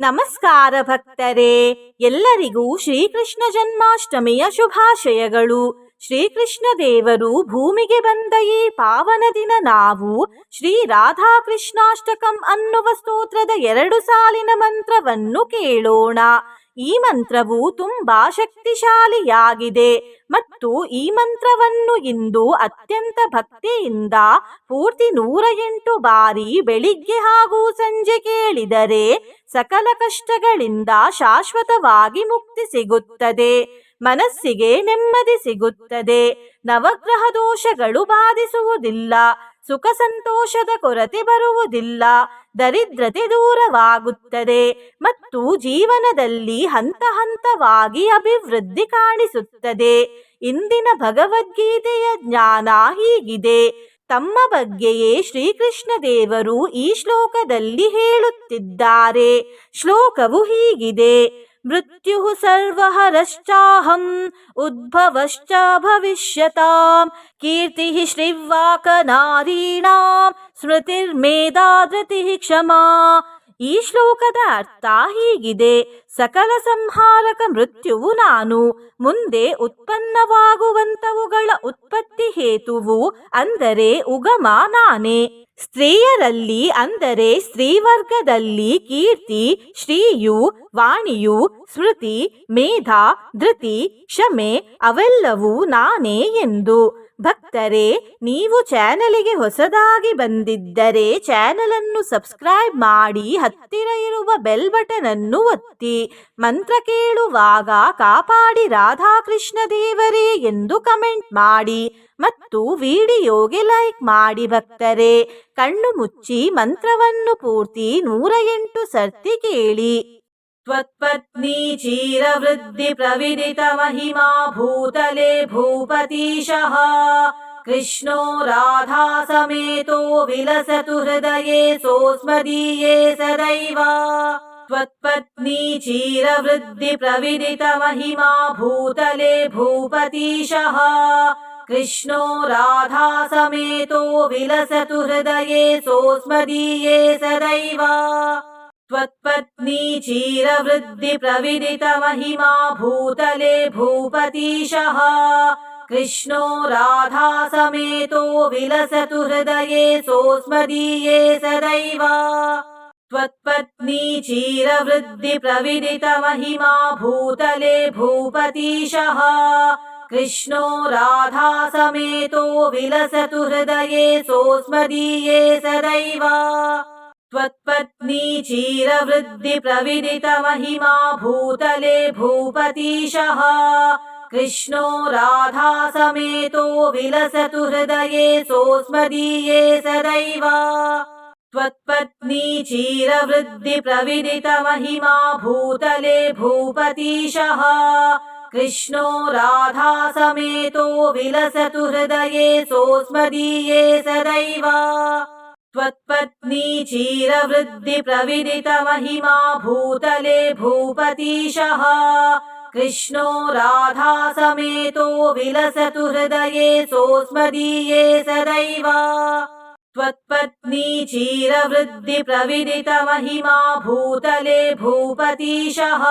ನಮಸ್ಕಾರ ಭಕ್ತರೇ, ಎಲ್ಲರಿಗೂ ಶ್ರೀಕೃಷ್ಣ ಜನ್ಮಾಷ್ಟಮಿಯ ಶುಭಾಶಯಗಳು. ಶ್ರೀಕೃಷ್ಣ ದೇವರು ಭೂಮಿಗೆ ಬಂದ ಈ ಪಾವನ ದಿನ ನಾವು ಶ್ರೀ ರಾಧಾಕೃಷ್ಣಾಷ್ಟಕಂ ಅನ್ನುವ ಸ್ತೋತ್ರದ ಎರಡು ಸಾಲಿನ ಮಂತ್ರವನ್ನು ಕೇಳೋಣ. ಈ ಮಂತ್ರವು ತುಂಬಾ ಶಕ್ತಿಶಾಲಿಯಾಗಿದೆ ಮತ್ತು ಈ ಮಂತ್ರವನ್ನು ಇಂದು ಅತ್ಯಂತ ಭಕ್ತಿಯಿಂದ ಪೂರ್ತಿ ನೂರ ಎಂಟು ಬಾರಿ ಬೆಳಿಗ್ಗೆ ಹಾಗೂ ಸಂಜೆ ಕೇಳಿದರೆ ಸಕಲ ಕಷ್ಟಗಳಿಂದ ಶಾಶ್ವತವಾಗಿ ಮುಕ್ತಿ ಸಿಗುತ್ತದೆ, ಮನಸ್ಸಿಗೆ ನೆಮ್ಮದಿ ಸಿಗುತ್ತದೆ, ನವಗ್ರಹ ದೋಷಗಳು ಬಾಧಿಸುವುದಿಲ್ಲ. ಸುಖ ಸಂತೋಷದ ಕೊರತೆ ಬರುವುದಿಲ್ಲ. ದರಿದ್ರತೆ ದೂರವಾಗುತ್ತದೆ. ಮತ್ತು ಜೀವನದಲ್ಲಿ ಹಂತ ಹಂತವಾಗಿ ಅಭಿವೃದ್ಧಿ ಕಾಣಿಸುತ್ತದೆ. ಇಂದಿನ ಭಗವದ್ಗೀತೆಯ ಜ್ಞಾನ ಹೀಗಿದೆ. ತಮ್ಮ ಬಗ್ಗೆಯೇ ಶ್ರೀಕೃಷ್ಣ ದೇವರು ಈ ಶ್ಲೋಕದಲ್ಲಿ ಹೇಳುತ್ತಿದ್ದಾರೆ. ಶ್ಲೋಕವು ಹೀಗಿದೆ. ಮೃತ್ಯು ಸರ್ವರಶ್ಚಾಹಂ ಉದ್ಭವಶ್ಚ ಭವಿಷ್ಯತಾಂ ಕೀರ್ತಿ ಶ್ರೀವಾಕ ನಾರೀಣಾಂ ಸ್ಮೃತಿರ್ಮೇಧಾ ಧೃತಿ ಕ್ಷಮಾ. ಈ ಶ್ಲೋಕದ ಅರ್ಥ ಹೀಗಿದೆ. ಸಕಲ ಸಂಹಾರಕ ಮೃತ್ಯುವು ನಾನು, ಮುಂದೆ ಉತ್ಪನ್ನವಾಗುವಂತವುಗಳ ಉತ್ಪತ್ತಿ ಹೇತುವು, ಅಂದರೆ ಉಗಮ ನಾನೇ. ಸ್ತ್ರೀಯರಲ್ಲಿ ಅಂದರೆ ಸ್ತ್ರೀವರ್ಗದಲ್ಲಿ ಕೀರ್ತಿ ಶ್ರೀಯು ವಾಣಿಯು ಸ್ಮೃತಿ ಮೇಧ ಧೃತಿ ಕ್ಷಮೆ ಅವೆಲ್ಲವೂ ನಾನೇ ಎಂದು. ಭಕ್ತರೇ, ನೀವು ಚಾನಲಿಗೆ ಹೊಸದಾಗಿ ಬಂದಿದ್ದರೆ ಚಾನಲ್ ಅನ್ನು ಸಬ್ಸ್ಕ್ರೈಬ್ ಮಾಡಿ, ಹತ್ತಿರ ಇರುವ ಬೆಲ್ ಬಟನ್ ಅನ್ನು ಒತ್ತಿ, ಮಂತ್ರ ಕೇಳುವಾಗ ಕಾಪಾಡಿ ರಾಧಾಕೃಷ್ಣ ದೇವರೇ ಎಂದು ಕಮೆಂಟ್ ಮಾಡಿ ಮತ್ತು ವಿಡಿಯೋಗೆ ಲೈಕ್ ಮಾಡಿ ಭಕ್ತರೇ, ಕಣ್ಣು ಮುಚ್ಚಿ ಮಂತ್ರವನ್ನು ಪೂರ್ತಿ ನೂರ ಎಂಟು ಸರ್ತಿ ಕೇಳಿ. त्वत्पत्नी चिरवृद्धिप्रविदितमहिमा भूतले भूपतीशः। कृष्णो राधा समेतो विलसतु हृदये सोऽस्मदीये सदैव। त्वत्पत्नी चिरवृद्धिप्रविदितमहिमा भूतले भूपतीशः। कृष्णो राधा समेतो विलसतु हृदये सोऽस्मदीये सदैव। त्वत्पत्नी चिरवृद्धिप्रविदितमहिमा भूतले भूपतीशः। कृष्णो राधा समेतो विलसतु हृदये सोऽस्मदीये सदैव। त्वत्पत्नी चिरवृद्धिप्रविदितमहिमा भूतले भूपतीशः। कृष्णो राधा समेतो विलसतु हृदये सोऽस्मदीये सदैव। त्वत्पत्नी चिरवृद्धिप्रविदितमहिमा भूतले भूपतीशः। कृष्णो राधा समेतो विलसतु हृदये सोऽस्मदीये सदैव। त्वत्पत्नी चिरवृद्धिप्रविदितमहिमा भूतले भूपतीशः। कृष्णो राधा समेतो विलसतु हृदये सोऽस्मदीये सदैव। त्वत्पत्नी चिरवृद्धिप्रविदितमहिमा भूतले भूपतीशः। कृष्णो राधा समेतो विलसतु हृदये सोऽस्मदीये सदैव। त्वत्पत्नी चिरवृद्धिप्रविदितमहिमा भूतले भूपतीशः।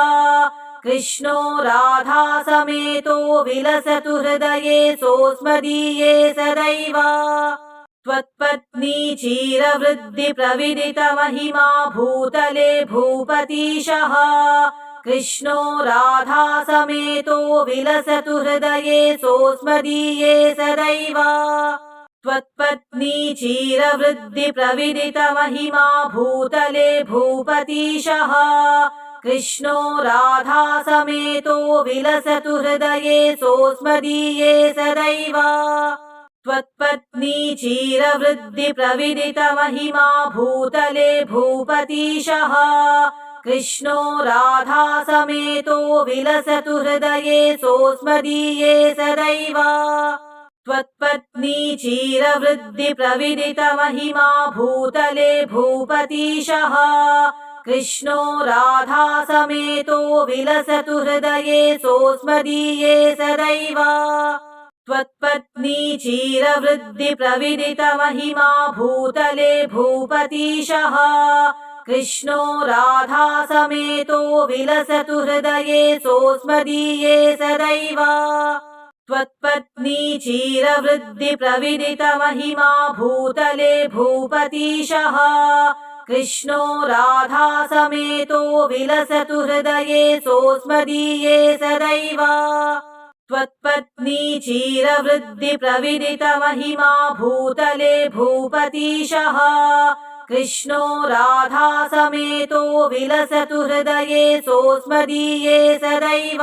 कृष्णो राधा समेतो विलसतु हृदये सोऽस्मदीये सदैव। त्वत्पत्नी चिरवृद्धिप्रविदितमहिमा भूतले भूपतीशः। कृष्णो राधा समेतो विलसतु हृदये सोऽस्मदीये सदैव। त्वत्पत्नी चिरवृद्धिप्रविदितमहिमा भूतले भूपतीशः। कृष्णो राधा समेतो विलसतु हृदये सोऽस्मदीये सदैव। त्वत्पत्नी चिरवृद्धिप्रविदितमहिमा भूतले भूपतीशः। कृष्णो राधा समेतो विलसतु हृदये सोऽस्मदीये सदैव। त्वत्पत्नी चिरवृद्धिप्रविदितमहिमा भूतले भूपतीशः। कृष्णो राधा समेतो विलसतु हृदये सोऽस्मदीये सदैव। त्वत्पत्नी चिरवृद्धिप्रविदितमहिमा भूतले भूपतीशः। कृष्णो राधासमेतो विलसतु हृदये सोऽस्मदीये सदैव। त्वत्पत्नी चिरवृद्धिप्रविदितमहिमा भूतले भूपतीशः। कृष्णो राधासमेतो विलसतु हृदये सोऽस्मदीये सदैव। त्वत्पत्नी चिरवृद्धिप्रविदितमहिमा भूतले भूपतीशः। कृष्णो राधासमेतो विलसतु हृदये सोऽस्मदीये सदैव।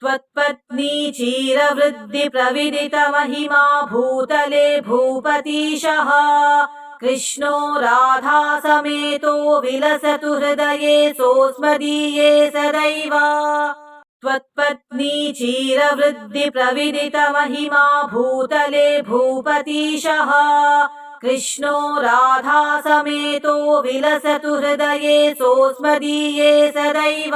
त्वत्पत्नी चिरवृद्धिप्रविदितमहिमा भूतले भूपतीशः। कृष्णो राधासमेतो विलसतु हृदये सोऽस्मदीये सदैव। त्वत्पत्नी चिरवृद्धिप्रविदितमहिमा भूतले भूपतीशः। कृष्णो राधासमेतो विलसतु हृदये सोऽस्मदीये सदैव।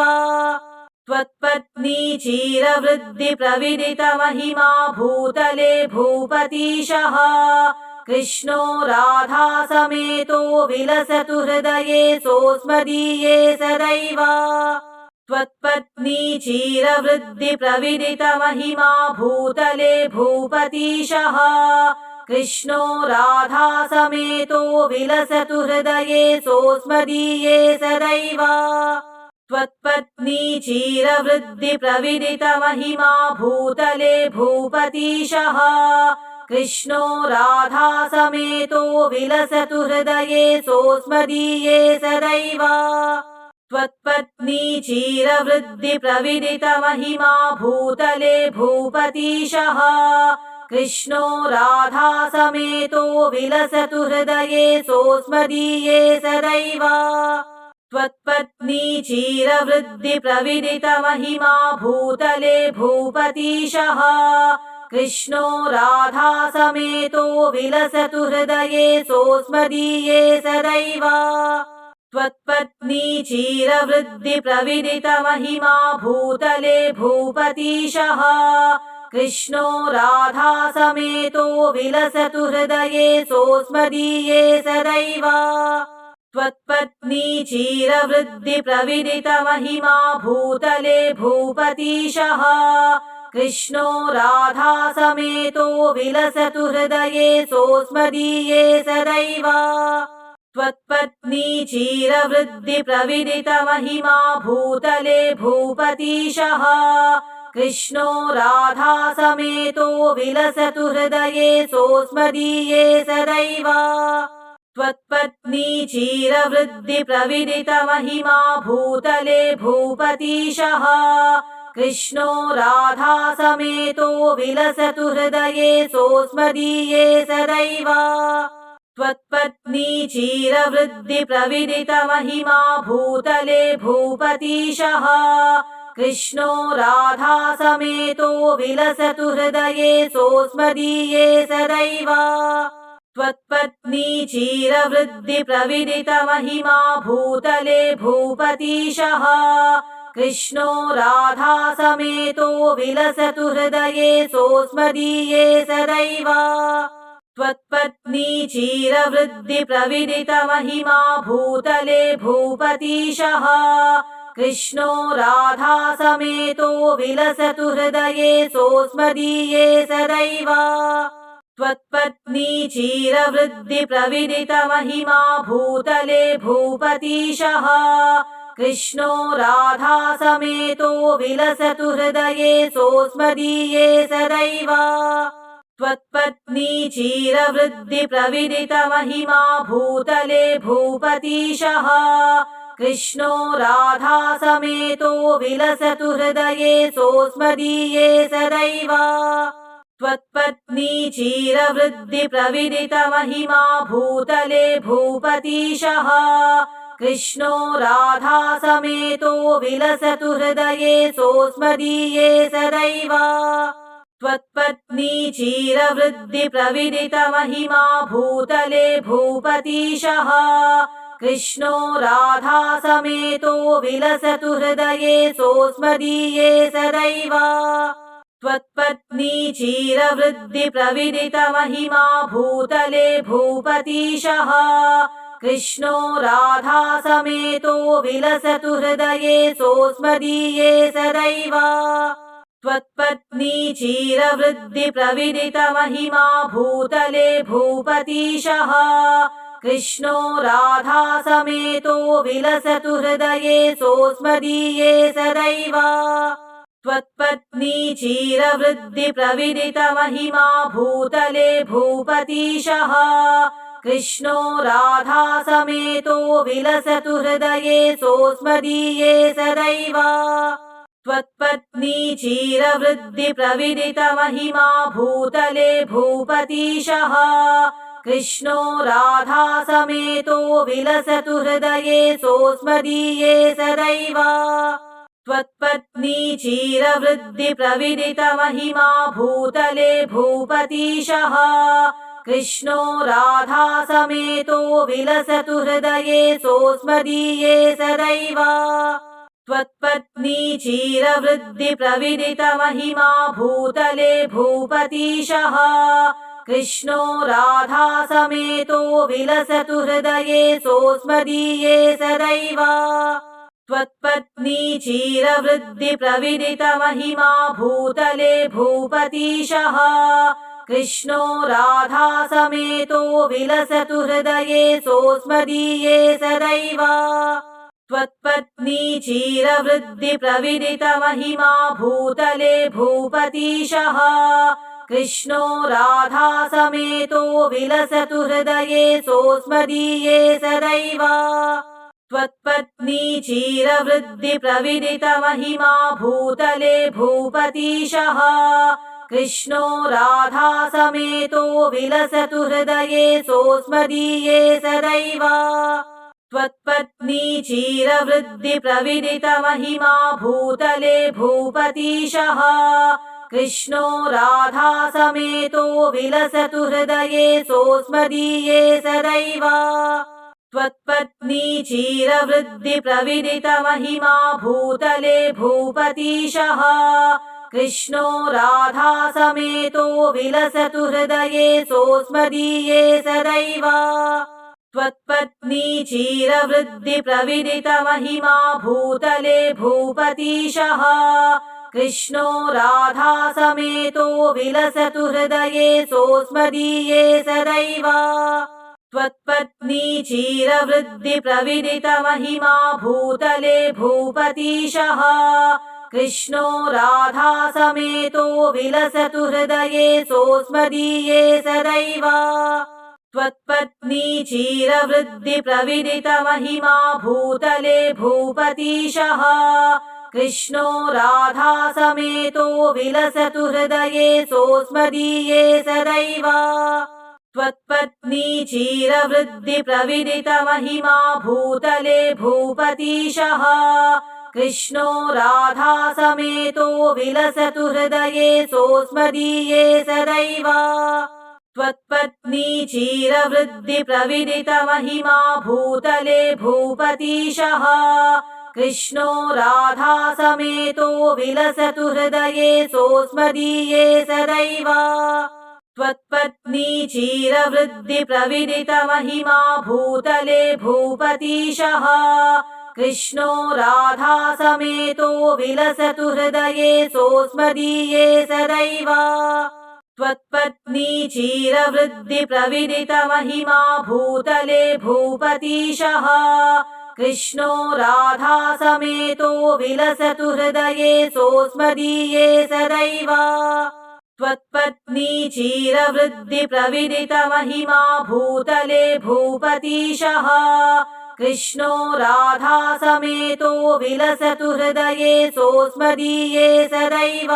त्वत्पत्नी चिरवृद्धिप्रविदितमहिमा भूतले भूपतीशः। कृष्णो राधासमेतो विलसतु हृदये सोऽस्मदीये सदैव। त्वत्पत्नी चिरवृद्धिप्रविदितमहिमा भूतले भूपतीशः। कृष्णो राधासमेतो विलसतु हृदये सोऽस्मदीये सदैव। त्वत्पत्नी चिरवृद्धिप्रविदितमहिमा भूतले भूपतीशः। कृष्णो राधासमेतो विलसतु हृदये सोऽस्मदीये सदैव। त्वत्पत्नी चिरवृद्धिप्रविदितमहिमा भूतले भूपतीशः। कृष्णो राधासमेतो विलसतु हृदये सोऽस्मदीये सदैव। त्वत्पत्नी चिरवृद्धिप्रविदितमहिमा भूतले भूपतीशः। कृष्णो राधासमेतो विलसतु हृदये सोऽस्मदीये सदैव। त्वत्पत्नी चिरवृद्धिप्रविदितमहिमा भूतले भूपतीशः। कृष्णो राधासमेतो विलसतु हृदये सोऽस्मदीये सदैव। त्वत्पत्नी चिरवृद्धिप्रविदितमहिमा भूतले भूपतीशः। कृष्णो राधासमेतो विलसतु हृदये सोऽस्मदीये सदैव। त्वत्पत्नी चिरवृद्धिप्रविदितमहिमा भूतले भूपतीशः। कृष्णो राधासमेतो विलसतु हृदये सोऽस्मदीये सदैव। त्वत्पत्नी चिरवृद्धिप्रविदितमहिमा भूतले भूपतीशः। कृष्णो राधासमेतो विलसतु हृदये सोऽस्मदीये सदैव। त्वत्पत्नी चिरवृद्धिप्रविदितमहिमा भूतले भूपतीशः। कृष्णो राधासमेतो विलसतु हृदये सोऽस्मदीये सदैव। त्वत्पत्नी चिरवृद्धिप्रविदितमहिमा भूतले भूपतीशः। कृष्णो राधासमेतो विलसतु हृदये सोऽस्मदीये सदैव। त्वत्पत्नी चिरवृद्धिप्रविदितमहिमा भूतले भूपतीशः। कृष्णो राधासमेतो विलसतु हृदये सोऽस्मदीये सदैव। त्वत्पत्नी चिरवृद्धिप्रविदितमहिमा भूतले भूपतीशः। कृष्णो राधासमेतो विलसतु हृदये सोऽस्मदीये सदैव। त्वत्पत्नी चिरवृद्धिप्रविदितमहिमा भूतले भूपतीशः। कृष्णो राधासमेतो विलसतु हृदये सोऽस्मदीये सदैव। त्वत्पत्नी चिरवृद्धिप्रविदितमहिमा भूतले भूपतीशः। कृष्णो राधासमेतो विलसतु हृदये सोऽस्मदीये सदैव। त्वत्पत्नी चिरवृद्धिप्रविदितमहिमा भूतले भूपतीशः। कृष्णो राधासमेतो विलसतु हृदये सोऽस्मदीये सदैव। त्वत्पत्नी चिरवृद्धिप्रविदितमहिमा भूतले भूपतीशः। कृष्णो राधासमेतो विलसतु हृदये सोऽस्मदीये सदैव। त्वत्पत्नी चिरवृद्धिप्रविदितमहिमा भूतले भूपतीशः। कृष्णो राधासमेतो विलसतु हृदये सोऽस्मदीये सदैव। त्वत्पत्नी चिरवृद्धिप्रविदितमहिमा भूतले भूपतीशः। कृष्णो राधासमेतो विलसतु हृदये सोऽस्मदीये सदैव। त्वत्पत्नी चिरवृद्धिप्रविदितमहिमा भूतले भूपतीशः। कृष्णो राधासमेतो विलसतु हृदये सोऽस्मदीये सदैव। त्वत्पत्नी चिरवृद्धिप्रविदितमहिमा भूतले भूपतीशः। कृष्णो राधासमेतो विलसतु हृदये सोऽस्मदीये सदैव। त्वत्पत्नी चिरवृद्धिप्रविदितमहिमा भूतले भूपतीशः। कृष्णो राधासमेतो विलसतु हृदये सोऽस्मदीये सदैव। त्वत्पत्नी चिरवृद्धिप्रविदितमहिमा भूतले भूपतीशः। कृष्णो राधासमेतो विलसतु हृदये सोऽस्मदीये सदैव। त्वत्पत्नी चिरवृद्धिप्रविदितमहिमा भूतले भूपतीशः। कृष्णो राधासमेतो विलसतु हृदये सोऽस्मदीये सदैव। त्वत्पत्नी चिरवृद्धिप्रविदितमहिमा भूतले भूपतीशः। कृष्णो राधासमेतो विलसतु हृदये सोऽस्मदीये सदैव। त्वत्पत्नी चिरवृद्धिप्रविदितमहिमा भूतले भूपतीशः। कृष्णो राधासमेतो विलसतु हृदये सोऽस्मदीये सदैव। त्वत्पत्नी चिरवृद्धिप्रविदितमहिमा भूतले भूपतीशः। कृष्णो राधासमेतो विलसतु हृदये सोऽस्मदीये सदैव। त्वत्पत्नी चिरवृद्धिप्रविदितमहिमा भूतले भूपतीशः। कृष्णो राधासमेतो विलसतु हृदये सोऽस्मदीये सदैव। त्वत्पत्नी चिरवृद्धिप्रविदितमहिमा भूतले भूपतीशः। कृष्णो राधासमेतो विलसतु हृदये सोऽस्मदीये सदैव। त्वत्पत्नी चिरवृद्धिप्रविदितमहिमा भूतले भूपतीशः। कृष्णो राधासमेतो विलसतु हृदये सोऽस्मदीये सदैव। त्वत्पत्नी चिरवृद्धिप्रविदितमहिमा भूतले भूपतीशः। कृष्णो राधासमेतो विलसतु हृदये सोऽस्मदीये सदैव। त्वत्पत्नी चिरवृद्धिप्रविदितमहिमा भूतले भूपतीशः। कृष्णो राधासमेतो विलसतु हृदये सोऽस्मदीये सदैव। त्वत्पत्नी चिरवृद्धिप्रविदितमहिमा भूतले भूपतीशः। कृष्णो राधासमेतो विलसतु हृदये सोऽस्मदीये सदैव। त्वत्पत्नी चिरवृद्धिप्रविदितमहिमा भूतले भूपतीशः। कृष्णो राधासमेतो विलसतु हृदये सोऽस्मदीये सदैव। त्वत्पत्नी चिरवृद्धिप्रविदितमहिमा भूतले भूपतीशः। कृष्णो राधासमेतो विलसतु हृदये सोऽस्मदीये सदैव।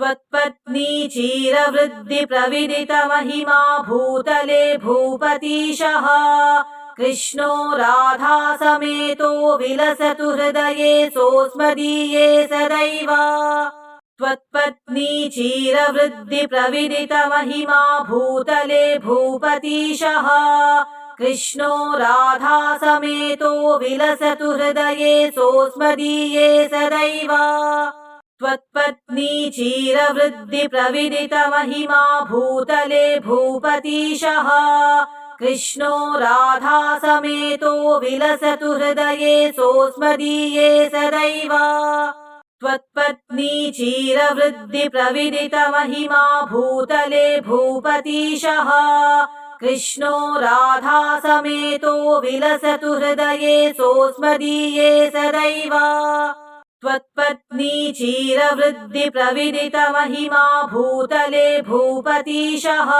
त्वत्पत्नी चिरवृद्धिप्रविदितमहिमा भूतले भूपतीशः। कृष्णो राधासमेतो विलसतु हृदये सोऽस्मदीये सदैव। त्वत्पत्नी चिरवृद्धिप्रविदितमहिमा भूतले भूपतीशः। कृष्णो राधासमेतो विलसतु हृदये सोऽस्मदीये सदैव। त्वत्पत्नी चिरवृद्धिप्रविदितमहिमा भूतले भूपतीशः। कृष्णो राधासमेतो विलसतु हृदये सोऽस्मदीये सदैव। त्वत्पत्नी चिरवृद्धिप्रविदितमहिमा भूतले भूपतीशः। कृष्णो राधासमेतो विलसतु हृदये सोऽस्मदीये सदैव। त्वत्पत्नी चिरवृद्धिप्रविदितमहिमा भूतले भूपतीशः।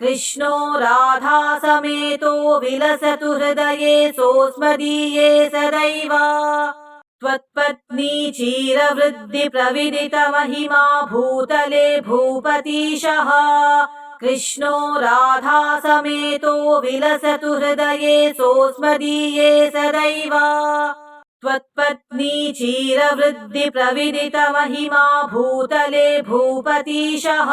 कृष्णो राधासमेतो विलसतु हृदये सोऽस्मदीये सदैव। त्वत्पत्नी चिरवृद्धिप्रविदितमहिमा भूतले भूपतीशः। कृष्णो राधासमेतो विलसतु हृदये सोऽस्मदीये सदैव। त्वत्पत्नी चिरवृद्धिप्रविदितमहिमा भूतले भूपतीशः।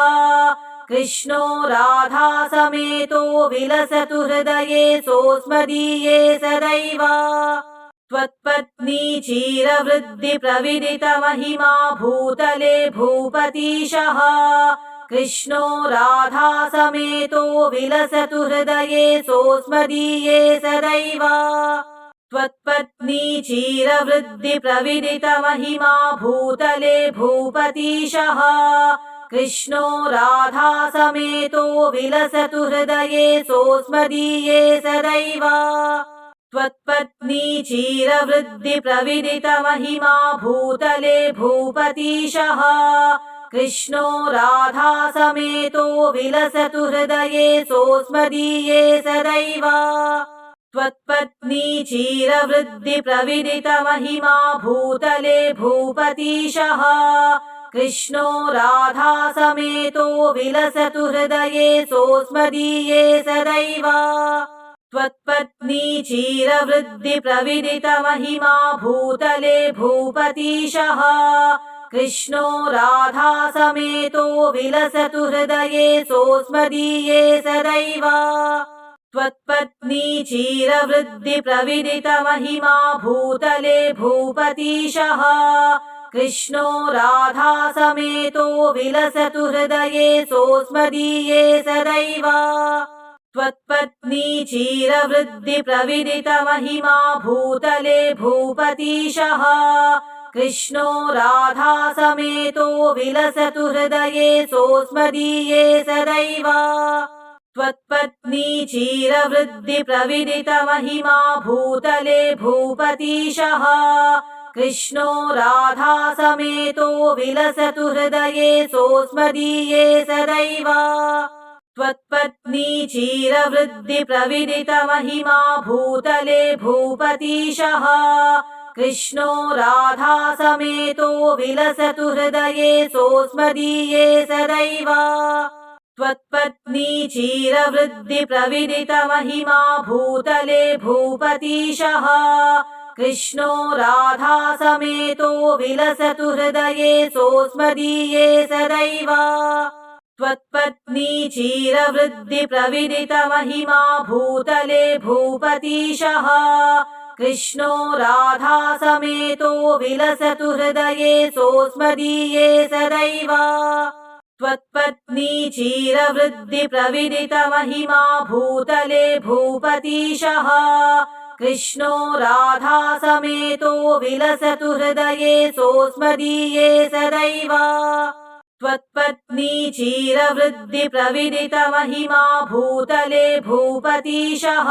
कृष्णो राधासमेतो विलसतु हृदये सोऽस्मदीये सदैव। त्वत्पत्नी चिरवृद्धिप्रविदितमहिमा भूतले भूपतीशः। कृष्णो राधासमेतो विलसतु हृदये सोऽस्मदीये सदैव। त्वत्पत्नी चिरवृद्धिप्रविदितमहिमा भूतले भूपतीशः। कृष्णो राधासमेतो विलसतु हृदये सोऽस्मदीये सदैव। त्वत्पत्नी चिरवृद्धिप्रविदितमहिमा भूतले भूपतीशः। कृष्णो राधासमेतो विलसतु हृदये सोऽस्मदीये सदैव। त्वत्पत्नी चिरवृद्धिप्रविदितमहिमा भूतले भूपतीशः। कृष्णो राधासमेतो विलसतु हृदये सोऽस्मदीये सदैव। त्वत्पत्नी चिरवृद्धिप्रविदितमहिमा भूतले भूपतीशः। कृष्णो राधासमेतो विलसतु हृदये सोऽस्मदीये सदैव। त्वत्पत्नी चिरवृद्धिप्रविदितमहिमा भूतले भूपतीशः। कृष्णो राधासमेतो विलसतु हृदये सोऽस्मदीये सदैव। त्वत्पत्नी चिरवृद्धिप्रविदितमहिमा भूतले भूपतीशः। कृष्णो राधासमेतो विलसतु हृदये सोऽस्मदीये सदैव। त्वत्पत्नी चिरवृद्धिप्रविदितमहिमा भूतले भूपतीशः। कृष्णो राधासमेतो विलसतु हृदये सोऽस्मदीये सदैव। त्वत्पत्नी चिरवृद्धिप्रविदितमहिमा भूतले भूपतीशः। कृष्णो राधासमेतो विलसतु हृदये सोऽस्मदीये सदैव। त्वत्पत्नी चिरवृद्धिप्रविदितमहिमा भूतले भूपतीशः। कृष्णो राधासमेतो विलसतु हृदये सोऽस्मदीये सदैव। त्वत्पत्नी चिरवृद्धिप्रविदितमहिमा भूतले भूपतीशः। कृष्णो राधासमेतो विलसतु हृदये सोऽस्मदीये सदैव। त्वत्पत्नी चिरवृद्धिप्रविदितमहिमा भूतले भूपतीशः। कृष्णो राधासमेतो विलसतु हृदये सोऽस्मदीये सदैव। त्वत्पत्नी चिरवृद्धिप्रविदितमहिमा भूतले भूपतीशः।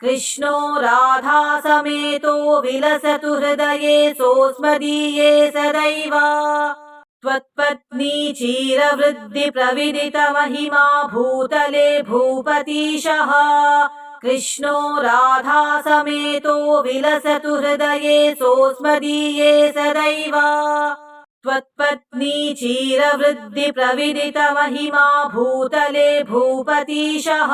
कृष्णो राधासमेतो विलसतु हृदये सोऽस्मदीये सदैव। त्वत्पत्नी चिरवृद्धिप्रविदितमहिमा भूतले भूपतीशः। कृष्णो राधासमेतो विलसतु हृदये सोऽस्मदीये सदैव। त्वत्पत्नी चिरवृद्धिप्रविदितमहिमा भूतले भूपतीशः।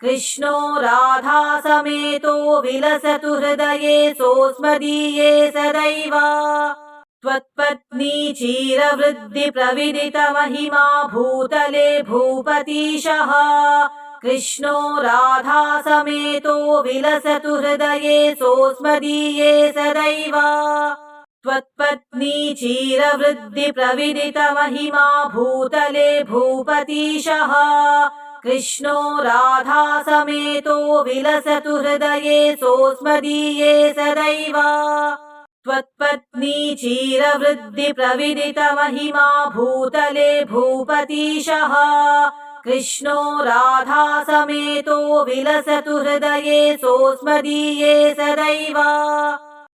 कृष्णो राधासमेतो विलसतु हृदये सोऽस्मदीये सदैव। त्वत्पत्नी चिरवृद्धिप्रविदितमहिमा भूतले भूपतीशः। कृष्णो राधासमेतो विलसतु हृदये सोऽस्मदीये सदैव। त्वत्पत्नी चिरवृद्धिप्रविदितमहिमा भूतले भूपतीशः। कृष्णो राधासमेतो विलसतु हृदये सोऽस्मदीये सदैव। त्वत्पत्नी चिरवृद्धिप्रविदितमहिमा भूतले भूपतीशः। कृष्णो राधासमेतो विलसतु हृदये सोऽस्मदीये सदैव।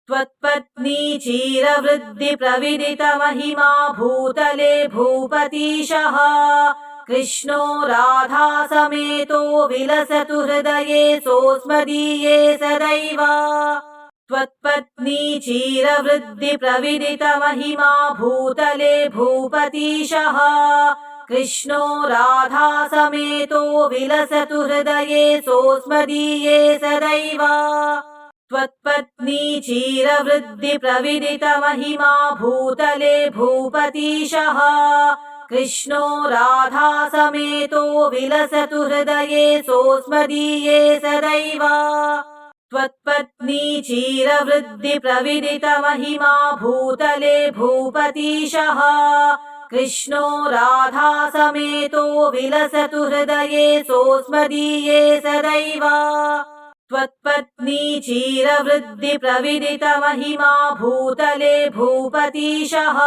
त्वत्पत्नी चिरवृद्धिप्रविदितमहिमा भूतले भूपतीशः। कृष्णो राधासमेतो विलसतु हृदये सोऽस्मदीये सदैव। त्वत्पत्नी चिरवृद्धिप्रविदितमहिमा भूतले भूपतीशः। कृष्णो राधासमेतो विलसतु हृदये सोऽस्मदीये सदैव। त्वत्पत्नी चिरवृद्धिप्रविदितमहिमा भूतले भूपतीशः। कृष्णो राधासमेतो विलसतु हृदये सोऽस्मदीये सदैव। त्वत्पत्नी चिरवृद्धिप्रविदितमहिमा भूतले भूपतीशः। कृष्णो राधासमेतो विलसतु हृदये सोऽस्मदीये सदैव। त्वत्पत्नी चिरवृद्धिप्रविदितमहिमा भूतले भूपतीशः।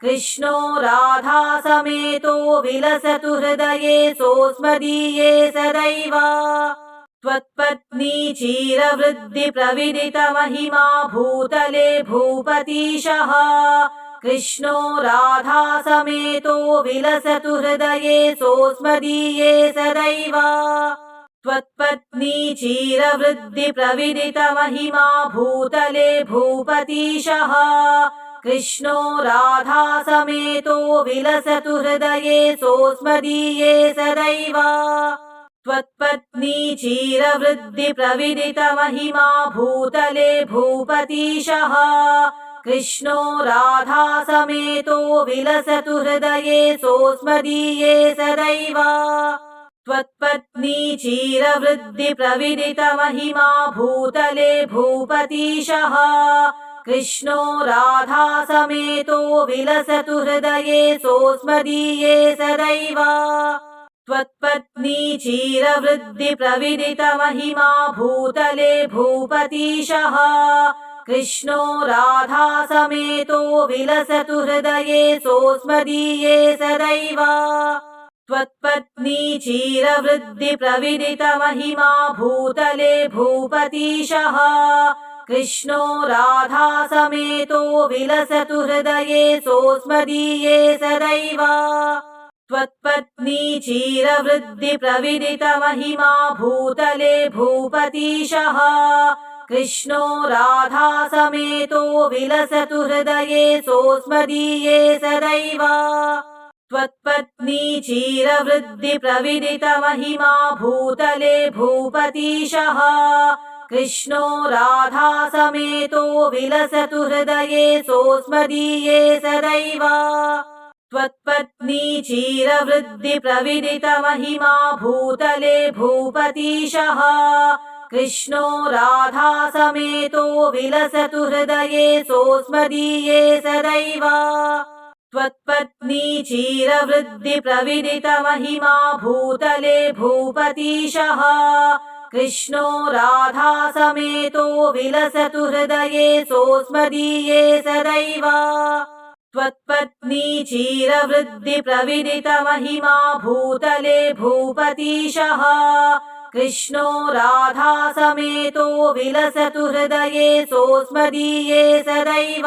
कृष्णो राधासमेतो विलसतु हृदये सोऽस्मदीये सदैव। त्वत्पत्नी चिरवृद्धिप्रविदितमहिमा भूतले भूपतीशः। कृष्णो राधासमेतो विलसतु हृदये सोऽस्मदीये सदैव। त्वत्पत्नी चिरवृद्धिप्रविदितमहिमा भूतले भूपतीशः। कृष्णो राधासमेतो विलसतु हृदये सोऽस्मदीये सदैव। त्वत्पत्नी चिरवृद्धिप्रविदितमहिमा भूतले भूपतीशः। कृष्णो राधासमेतो विलसतु हृदये सोऽस्मदीये सदैव। त्वत्पत्नी चिरवृद्धिप्रविदितमहिमा भूतले भूपतीशः। कृष्णो राधासमेतो विलसतु हृदये सोऽस्मदीये सदैव। त्वत्पत्नी चिरवृद्धिप्रविदितमहिमा भूतले भूपतीशः। कृष्णो राधासमेतो विलसतु हृदये सोऽस्मदीये सदैव। त्वत्पत्नी चिरवृद्धिप्रविदितमहिमा भूतले भूपतीशः। कृष्णो राधासमेतो विलसतु हृदये सोऽस्मदीये सदैव। त्वत्पत्नी चिरवृद्धिप्रविदितमहिमा भूतले भूपतीशः। कृष्णो राधासमेतो विलसतु हृदये सोऽस्मदीये सदैव। त्वत्पत्नी चिरवृद्धिप्रविदितमहिमा भूतले भूपतीशः। कृष्णो राधासमेतो विलसतु हृदये सोऽस्मदीये सदैव। त्वत्पत्नी चिरवृद्धिप्रविदितमहिमा भूतले भूपतीशः। कृष्णो राधासमेतो विलसतु हृदये सोऽस्मदीये सदैव। त्वत्पत्नी चिरवृद्धिप्रविदितमहिमा भूतले भूपतीशः। कृष्णो राधासमेतो विलसतु हृदये सोऽस्मदीये सदैव। त्वत्पत्नी चिरवृद्धिप्रविदितमहिमा भूतले भूपतीशः। कृष्णो राधासमेतो विलसतु हृदये सोऽस्मदीये सदैव।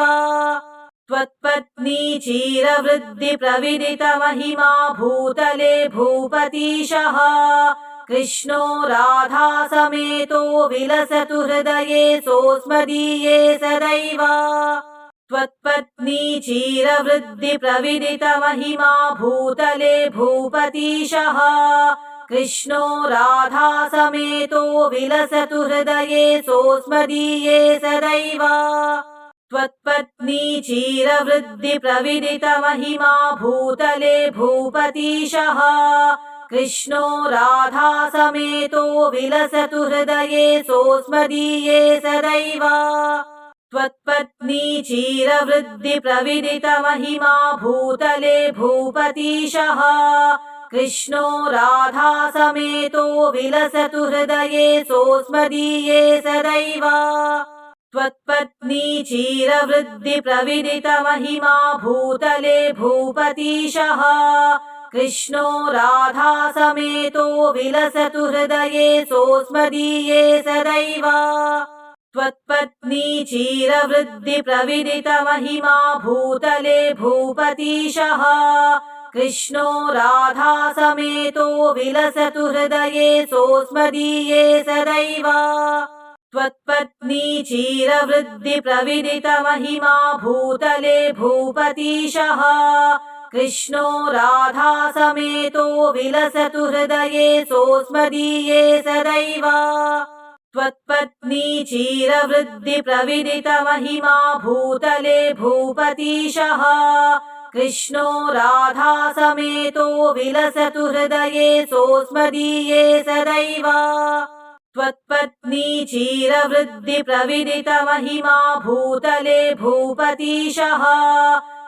त्वत्पत्नी चिरवृद्धिप्रविदितमहिमा भूतले भूपतीशः। कृष्णो राधासमेतो विलसतु हृदये सोऽस्मदीये सदैव। त्वत्पत्नी चिरवृद्धिप्रविदितमहिमा भूतले भूपतीशः। कृष्णो राधासमेतो विलसतु हृदये सोऽस्मदीये सदैव। त्वत्पत्नी चिरवृद्धिप्रविदितमहिमा भूतले भूपतीशः। कृष्णो राधासमेतो विलसतु हृदये सोऽस्मदीये सदैव। त्वत्पत्नी चिरवृद्धिप्रविदितमहिमा भूतले भूपतीशः। कृष्णो राधासमेतो विलसतु हृदये सोऽस्मदीये सदैव। त्वत्पत्नी चिरवृद्धिप्रविदितमहिमा भूतले भूपतीशः। कृष्णो राधासमेतो विलसतु हृदये सोऽस्मदीये सदैव। त्वत्पत्नी चिरवृद्धिप्रविदितमहिमा भूतले भूपतीशः। कृष्णो राधासमेतो विलसतु हृदये सोऽस्मदीये सदैव। त्वत्पत्नी चिरवृद्धिप्रविदितमहिमा भूतले भूपतीशः। कृष्णो राधासमेतो विलसतु हृदये सोऽस्मदीये सदैव। त्वत्पत्नी चिरवृद्धिप्रविदितमहिमा भूतले भूपतीशः। कृष्णो राधासमेतो विलसतु हृदये सोऽस्मदीये सदैव। त्वत्पत्नी चिरवृद्धिप्रविदितमहिमा भूतले भूपतीशः।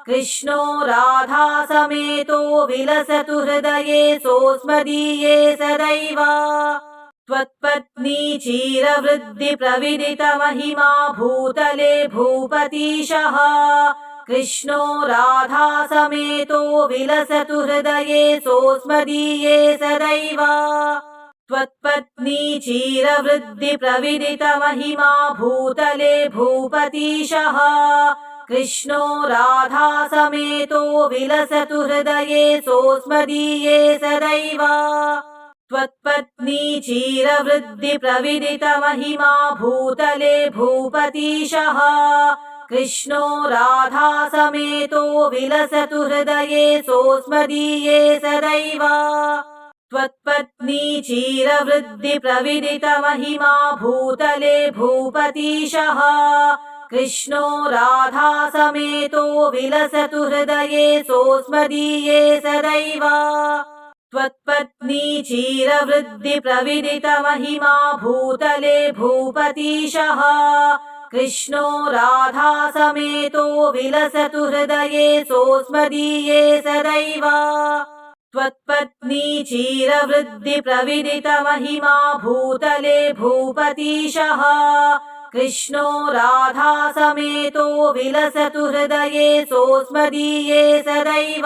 कृष्णो राधासमेतो विलसतु हृदये सोऽस्मदीये सदैव। त्वत्पत्नी चिरवृद्धिप्रविदितमहिमा भूतले भूपतीशः। कृष्णो राधासमेतो विलसतु हृदये सोऽस्मदीये सदैव। त्वत्पत्नी चिरवृद्धिप्रविदितमहिमा भूतले भूपतीशः। कृष्णो राधासमेतो विलसतु हृदये सोऽस्मदीये सदैव। त्वत्पत्नी चिरवृद्धिप्रविदितमहिमा भूतले भूपतीशः। कृष्णो राधासमेतो विलसतु हृदये सोऽस्मदीये सदैव। त्वत्पत्नी चिरवृद्धिप्रविदितमहिमा भूतले भूपतीशः। कृष्णो राधासमेतो विलसतु हृदये सोऽस्मदीये सदैव। त्वत्पत्नी चिरवृद्धिप्रविदितमहिमा भूतले भूपतीशः। कृष्णो राधासमेतो विलसतु हृदये सोऽस्मदीये सदैव। त्वत्पत्नी चिरवृद्धिप्रविदितमहिमा भूतले भूपतीशः। कृष्णो राधासमेतो विलसतु हृदये सोऽस्मदीये सदैव।